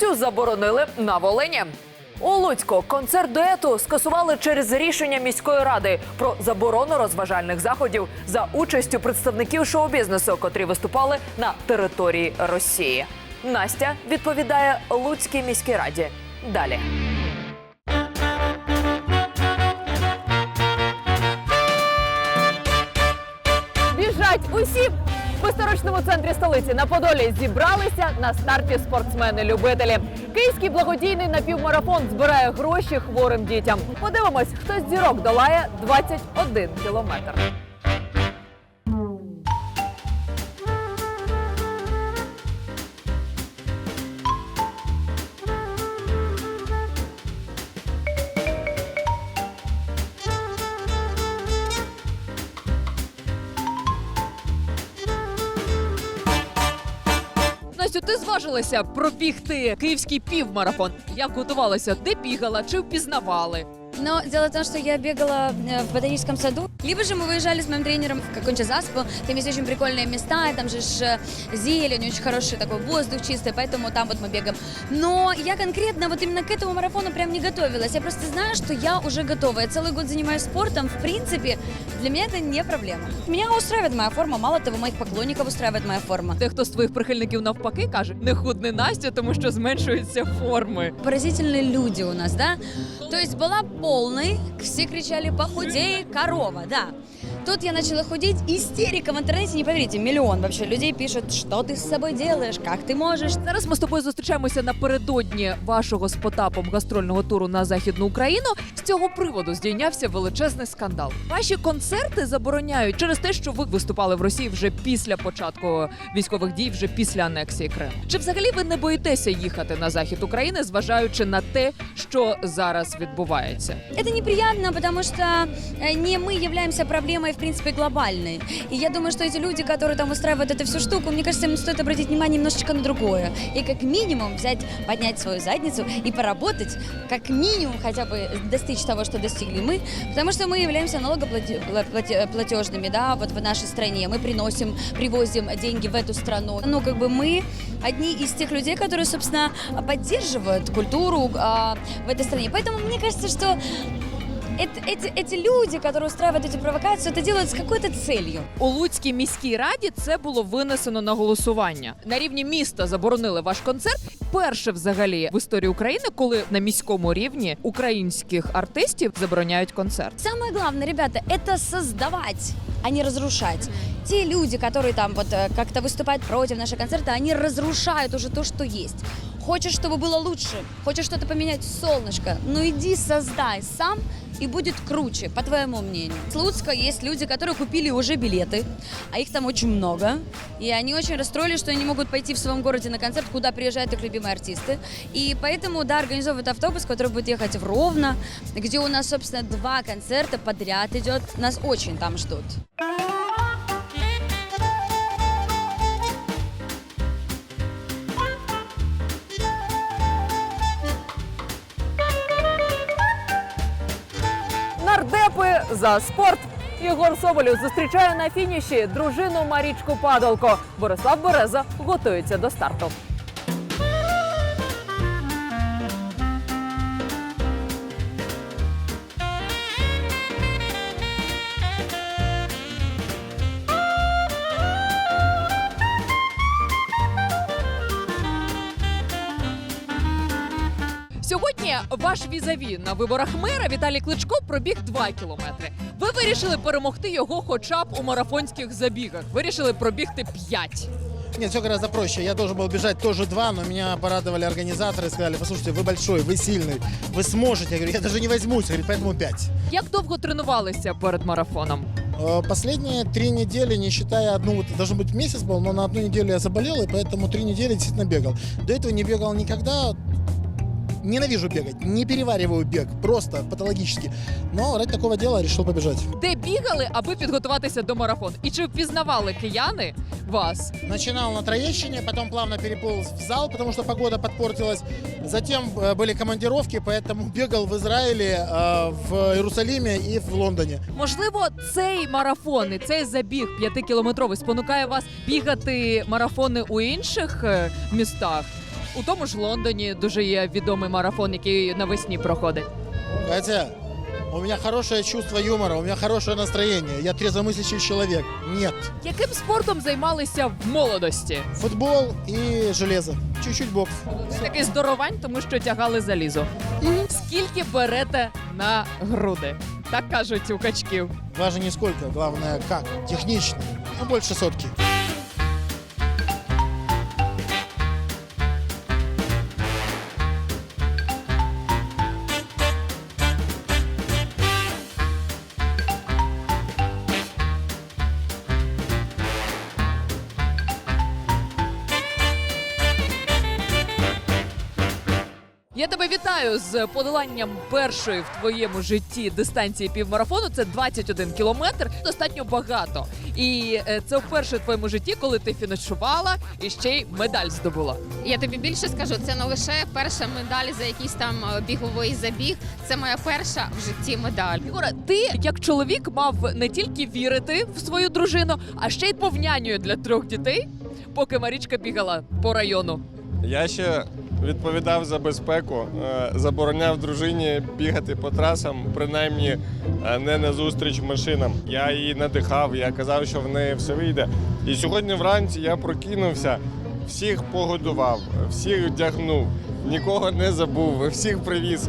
Настю заборонили на Волині. У Луцьку концерт дуету скасували через рішення міської ради про заборону розважальних заходів за участю представників шоу-бізнесу, котрі виступали на території Росії. Настя відповідає Луцькій міській раді. Далі. В історичному центрі столиці на Подолі зібралися на старті спортсмени-любителі. Київський благодійний напівмарафон збирає гроші хворим дітям. Подивимось, хто з зірок долає 21 кілометр. ти зважилася пробігти київський півмарафон. Як готувалася? Де бігала? Чи впізнавали? Но дело в том, что я бегала э, в ботаническом саду, либо же мы выезжали с моим тренером в какой-нибудь заспу, там есть очень прикольные места, там же ж, э, зелень, очень хороший такой воздух чистый, поэтому там вот мы бегаем. Но я конкретно вот именно к этому марафону прям не готовилась. Я просто знаю, что я уже готова. Я целый год занимаюсь спортом, в принципе, для меня это не проблема. Меня устраивает моя форма, мало того, моих поклонников устраивает моя форма. Дехто з твоїх прихильників навпаки каже, не худни Настя, тому що зменшуються форми. Поразительные люди у нас, да? То есть была полной, все кричали «похудей, корова», да. Тут я начала худеть, истерика в интернете, не поверите, миллион вообще людей пишут, что ты с собой делаешь, как ты можешь. Зараз ми з тобою зустрічаємося напередодні вашого з Потапом гастрольного туру на західну Україну. З цього приводу здійнявся величезний скандал. Ваші концерти забороняють через те, що ви виступали в Росії вже після початку військових дій, вже після анексії Криму. Чи взагалі ви не боїтеся їхати на захід України, зважаючи на те, що зараз відбувається? Это неприятно, потому что э, не мы являемся проблемой, в принципе, глобальной. И я думаю, что эти люди, которые там устраивают эту всю штуку, мне кажется, им стоит обратить внимание немножечко на другое. И как минимум взять, поднять свою задницу и поработать, как минимум хотя бы достичь того, что достигли мы, потому что мы являемся налогоплатежными, да, вот в нашей стране. Мы приносим, привозим деньги в эту страну. Ну, как бы мы одни из тех людей, которые, собственно, поддерживают культуру а, в этой стране. Поэтому мне кажется, что эт- эти, эти люди, которые устраивают эти провокации, это делают с какой-то целью. У Луцькій міській раді це було винесено на голосування. На рівні міста заборонили ваш концерт. Перше взагалі в історії України, коли на міському рівні українських артистів забороняють концерт. Самое главное, ребята, это создавать, а не разрушать. Те люди, которые там вот э, как-то выступают против нашего концерта, они разрушают уже то, что есть. Хочешь, чтобы было лучше, хочешь что-то поменять, солнышко, ну иди создай сам, и будет круче, по твоему мнению. С Луцка есть люди, которые купили уже билеты, а их там очень много, и они очень расстроились, что они не могут пойти в своем городе на концерт, куда приезжают их любимые артисты. И поэтому, да, организовывают автобус, который будет ехать в Ровно, где у нас, собственно, два концерта подряд идет. Нас очень там ждут. За спорт. Єгор Соболів зустрічає на фініші дружину Марічку Падалко. Борислав Береза готується до старту. Сьогодні ваш візаві на виборах мера Віталій Кличко пробіг 2 кілометри. Ви вирішили перемогти його хоча б у марафонських забігах. Вирішили пробігти 5. Нет, все гораздо проще. Я должен был бежать тоже два, но меня порадовали организаторы и сказали, послушайте, вы большой, вы сильный, вы сможете. Я говорю, я даже не возьмусь, говорит, поэтому пять. Як довго тренувалися перед марафоном? Э, Последние три недели, не считая одну, вот должен быть месяц был, но на одну неделю я заболел, и поэтому три недели действительно бегал. До этого не бегал никогда. Ненавижу бегать, не перевариваю бег, просто патологически. Но ради такого дела решил побежать. Де бігали, аби підготуватися до марафону? І чи впізнавали кияни вас? Начинал на Троещине, потом плавно переполз в зал, потому что погода подпортилась. Затем э, были командировки, поэтому бегал в Израиле, э, в Иерусалиме и в Лондоне. Можливо, цей марафон і цей забіг п'ятикілометровий спонукає вас бігати марафони у інших е, містах. У тому ж Лондоні дуже є відомий марафон, який навесні проходить. Катя, у меня хорошее чувство юмора, у меня хорошее настроение. Я трезвомыслящий человек. Нет. Яким спортом займалися в молодості? Футбол и железо. Чуть-чуть бокс. Такий здоровань, тому що тягали залізо. Скільки берете на груди? Так кажуть у качків. Даже не сколько, главное как. Технично. Ну, больше сотки. Тебе вітаю з подоланням першої в твоєму житті дистанції півмарафону. Це 21 кілометр. Достатньо багато. І е, це вперше в твоєму житті, коли ти фінішувала і ще й медаль здобула. Я тобі більше скажу, це не лише перша медаль за якийсь там е, біговий забіг. Це моя перша в житті медаль. Ігоре, ти як чоловік мав не тільки вірити в свою дружину, а ще й був нянею для трьох дітей, поки Марічка бігала по району. Я ще відповідав за безпеку, е, забороняв дружині бігати по трасам, принаймні е, не на зустріч машинам. Я її надихав, я казав, що в неї все вийде. І сьогодні вранці я прокинувся, всіх погодував, всіх вдягнув, нікого не забув, всіх привіз.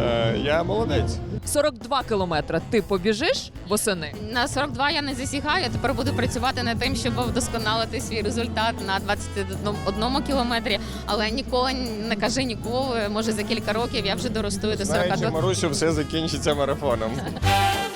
Е, Я молодець. 42 кілометри ти побіжиш восени. На 42 я не засігаю. Я тепер буду працювати над тим, щоб вдосконалити свій результат на 21 кілометрі. Але ніколи не кажи ніколи. Може за кілька років я вже доростую до Знаючи 42. Марусю, все закінчиться марафоном.